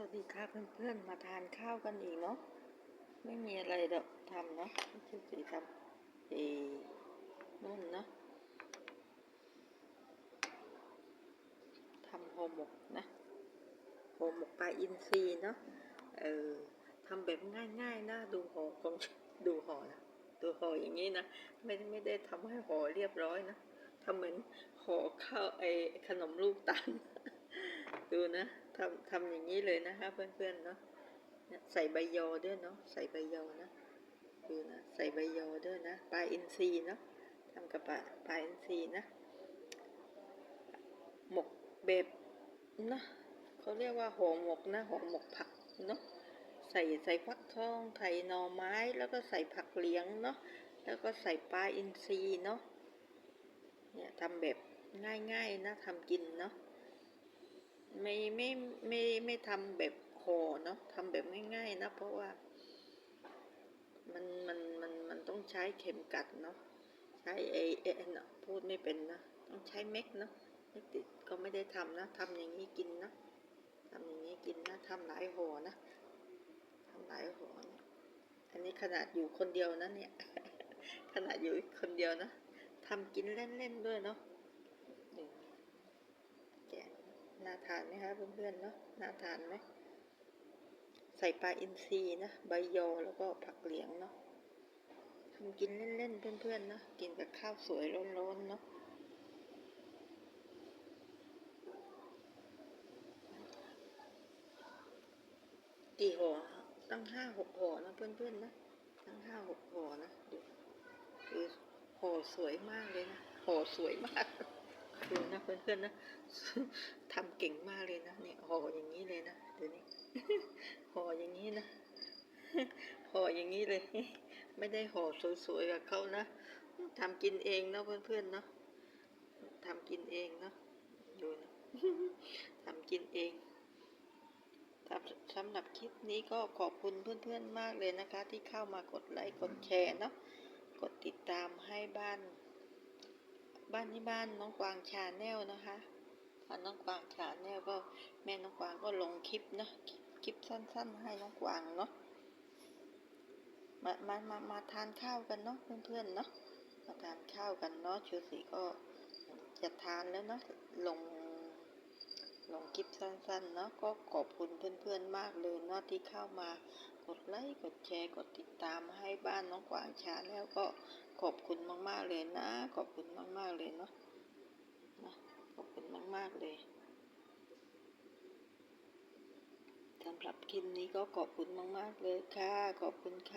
สวัสดีค่ะเพื่อนๆ มาทานข้าวกันอีกเนาะไม่มีอะไรเดอกทำเนาะชื่อสีทำเอนู่นเนาะทำห่อหมกนะห่อหมกปลาอินทรีเนาะเออทำแบบง่ายๆนะดูห่อของดูห่อนะดูห่ออย่างนี้นะไม่ไม่ได้ทำให้ห่อเรียบร้อยนะทำเหมือนห่อข้าวไอขนมลูกตาล ดูนะทำทำอย่างนี้เลยนะคะ เพื่อนๆเนาะเนี่ยใส่ใบยอด้วยเนาะใส่ใบยอนะดูนะใส่ใบยอด้วยนะปลาอินทรีเนาะทำกับปลาปลาอินทรีนะหมกเบบนะเขาเรียกว่าห่อหมกนะห่อหมกผักเนาะใส่ใส่ฟักทองไถ่หน่อไม้แล้วก็ใส่ผักเลียงเนาะแล้วก็ใส่ปลาอินทรีเนาะเนี่ยทำแบบง่ายๆนะทำกินเนาะ ไม่ไม่ไม่ไม่ทำแบบห่อเนาะทำแบบง่ายๆนะเพราะว่ามันมันมันมันต้องใช้เข็มกัดเนาะใช้เอเอเนาะพูดไม่เป็นนะต้องใช้เม็กเนาะเม็กติดก็ไม่ได้ทำนะทำอย่างนี้กินนะทำอย่างนี้กินนะทำหลายห่อนะทำหลายห่อนะอันนี้ขนาดอยู่คนเดียวนะเนี่ยขนาดอยู่คนเดียวนะทำกินเล่นๆด้วยเนาะนี่แกะ น่าทานไหมคะเพื่อนๆเนาะน่าทานไหมใส่ปลาอินทรีนะใบยอแล้วก็ผักเหลียงเนาะทำกินเล่นๆเพื่อนๆเนาะกินกับข้าวสวยร้อนๆเนาะกี่ห่อตั้งห้าหกห่อนะเพื่อนๆนะตั้งห้าหกห่อนะดูดูห่อสวยมากเลยนะห่อสวยมาก ดูนะเพื่อนๆนะทำเก่งมากเลยนะเนี่ยห่ออย่างนี้เลยนะเดูนี่ห่ออย่างนี้นะห่ออย่างนี้เลย ไม่ได้ห่อสวยๆกับเขานะทำกินเองเนาะเพื่อนๆเนาะทำกินเองเนาะดูนะทำกินเองสำหรับคลิปนี้ก็ขอบคุณเพื่อนๆมากเลยนะคะ ที่เข้ามากดไลค์กดแชร์เนาะกดติดตามให้บ้าน บ้านที่บ้านน้องกวางชาแนลนะคะถ้าน้องกวางชาแนลก็แม่น้องกวางก็ลงคลิปเนาะคลิปสั้น ๆ ให้น้องกวางเนาะมามามามาทานข้าวกันเนาะเพื่อนๆเนาะมาทานข้าวกันเนาะชูสีก็จะทานแล้วเนาะลง ลงคลิปสั้นๆเนาะก็ขอบคุณเพื่อนๆมากเลยเนาะที่เข้ามากดไลค์กดแชร์กดติดตามให้บ้านน้องกวางชาแล้วก็ขอบคุณมากๆเลยนะ ขอบคุณมากๆเลยเนาะนะขอบคุณมากๆเลยสำหรับคลิปนี้ก็ขอบคุณมากๆเลยค่ะขอบคุณค่ะ